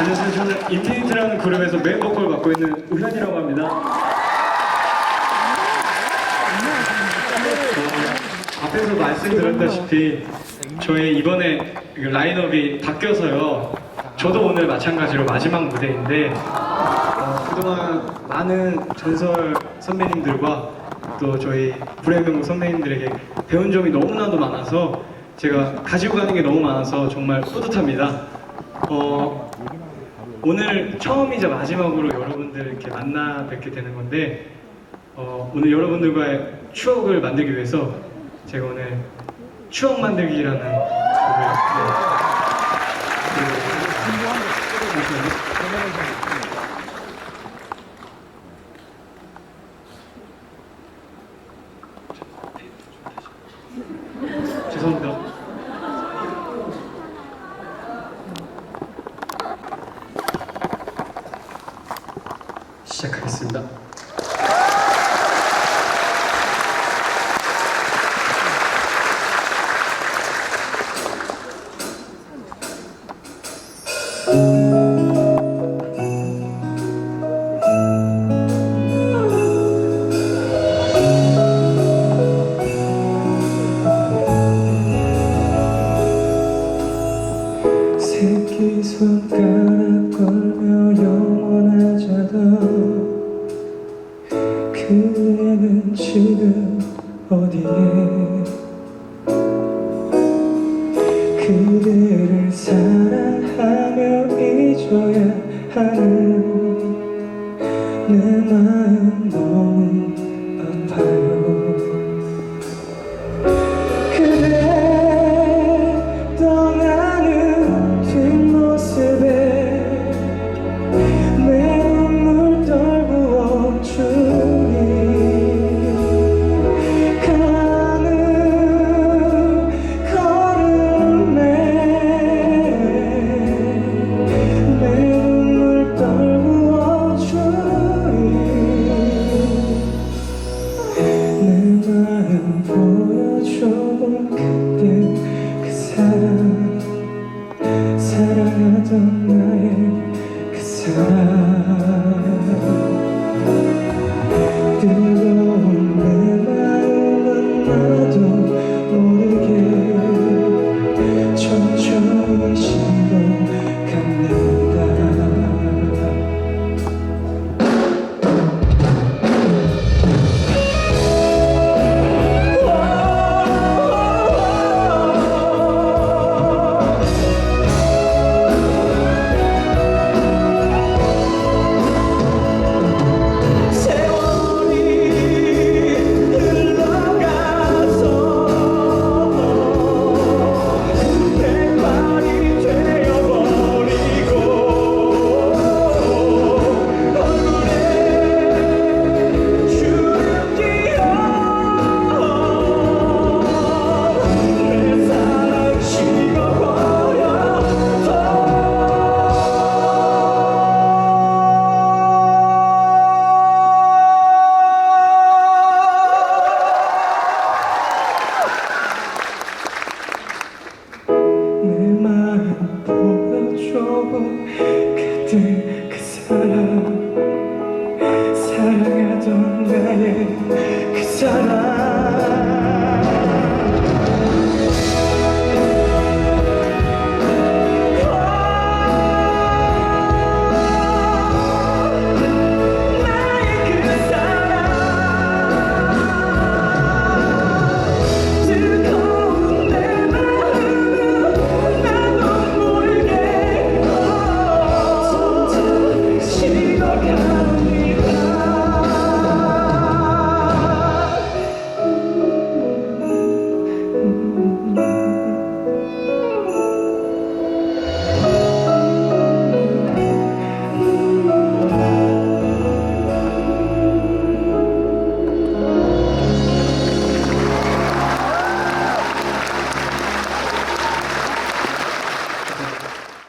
안녕하세요. 저는 인피니트라는 그룹에서 메인 보컬 맡고 있는 우현이라고 합니다. 어, 앞에서 말씀드렸다시피 저희 이번에 그 라인업이 바뀌어서요. 저도 오늘 마찬가지로 마지막 무대인데 어, 그동안 많은 전설 선배님들과 또 저희 불의 명곡 선배님들에게 배운 점이 너무나도 많아서 제가 가지고 가는 게 너무 많아서 정말 뿌듯합니다. 어, 오늘 처음이자 마지막으로 여러분들 이렇게 만나 뵙게 되는 건데 어, 오늘 여러분들과의 추억을 만들기 위해서 제가 오늘 추억 만들기라는 곡을 네. 그, 죄송합니다. 시작하겠습니다. 지금 어디에 사랑하던 나의 그 사랑 victory.